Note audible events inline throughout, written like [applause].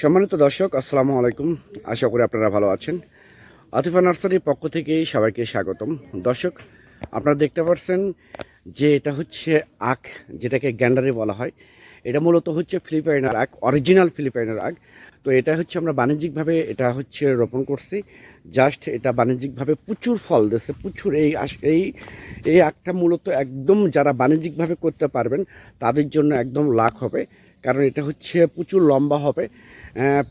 সম্মানিত দর্শক, আসসালামু আলাইকুম। আশা করি আপনারা ভালো আছেন। আতিফা নার্সারির পক্ষ থেকে সবাইকে স্বাগতম। দর্শক, আপনারা দেখতে পাচ্ছেন যে এটা হচ্ছে আখ, যেটাকে গ্যান্ডারি বলা হয়। এটা মূলত হচ্ছে ফিলিপাইনের আখ, অরিজিনাল ফিলিপাইনের আখ। তো এটা হচ্ছে আমরা বাণিজ্যিকভাবে এটা হচ্ছে রোপণ করছি। জাস্ট এটা বাণিজ্যিকভাবে প্রচুর ফল দিচ্ছে, প্রচুর এই এই এই আখটা মূলত একদম যারা বাণিজ্যিকভাবে করতে পারবেন, তাদের জন্য একদম লাখ হবে। কারণ এটা হচ্ছে প্রচুর লম্বা হবে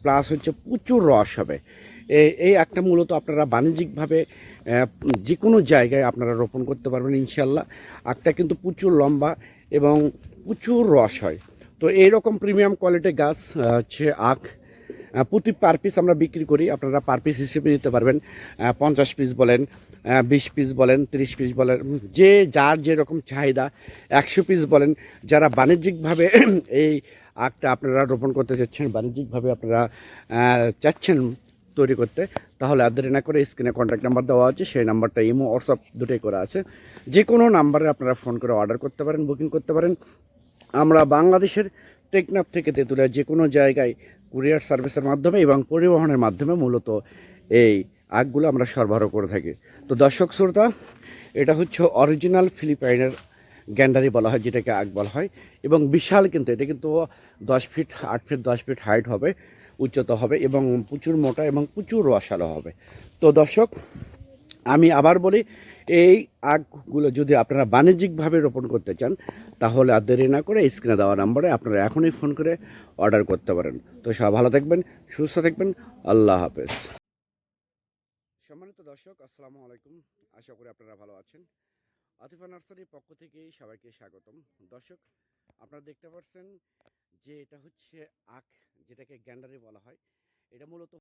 প্লাস হচ্ছে প্রচুর রস হবে। এই- একটা মূলত আপনারা বাণিজ্যিকভাবে যে কোনো জায়গায় আপনারা রোপণ করতে পারবেন ইনশাল্লাহ। আখটা কিন্তু প্রচুর লম্বা এবং প্রচুর রস হয়। তো এই রকম প্রিমিয়াম কোয়ালিটির গাছ হচ্ছে আখ প্রতি পার পিস আমরা বিক্রি করি। আপনারা পার পিস হিসেবে নিতে পারবেন পঞ্চাশ পিস বলেন বিশ পিস বলেন, তিরিশ পিস বলেন, যে যার যেরকম চাহিদা, একশো পিস বলেন। যারা বাণিজ্যিকভাবে [clears throat] এই আখটা আপনারা রোপণ করতে চাচ্ছেন, বাণিজ্যিকভাবে আপনারা চাচ্ছেন তৈরি করতে, তাহলে আর না করে স্ক্রিনে কন্ট্যাক্ট নাম্বার দেওয়া আছে, সেই নাম্বারটা ইমো হোয়াটসঅ্যাপ দুটোই করা আছে। যে কোনো নাম্বারে আপনারা ফোন করে অর্ডার করতে পারেন বুকিং করতে পারেন। আমরা বাংলাদেশের টেকনাফ থেকে তেঁতুলিয়া যে কোনো জায়গায় কুরিয়ার সার্ভিসের মাধ্যমে এবং পরিবহনের মাধ্যমে মূলত এই আগগুলো আমরা সরবরাহ করে থাকি। তো দর্শক, শ্রোতা, এটা হচ্ছে অরিজিনাল ফিলিপাইনের গ্যান্ডারি বলা হয়, যেটাকে আগ বলা হয়। এবং বিশাল কিন্তু, এটা কিন্তু দশ ফিট, আট ফিট, দশ ফিট হাইট হবে, উচ্চতা হবে এবং প্রচুর মোটা এবং প্রচুর রসালো হবে। তো দর্শক, আমি আবার বলি, এই আগগুলো যদি আপনারা বাণিজ্যিকভাবে রোপণ করতে চান, তাহলে আর দেরি না করে স্ক্রিনে দেওয়া নাম্বারে আপনারা এখনই ফোন করে অর্ডার করতে পারেন। তো সব ভালো থাকবেন, সুস্থ থাকবেন, আল্লাহ হাফেজ। সম্মানিত দর্শক, আসসালামু আলাইকুম। আশা করি আপনারা ভালো আছেন। আতিফা নার্সারির পক্ষ থেকে সবাইকে স্বাগতম। দর্শক, আপনারা দেখতে পাচ্ছেন যে এটা হচ্ছে আখ, যেটাকে গ্যান্ডারি বলা হয়। এটা মূলত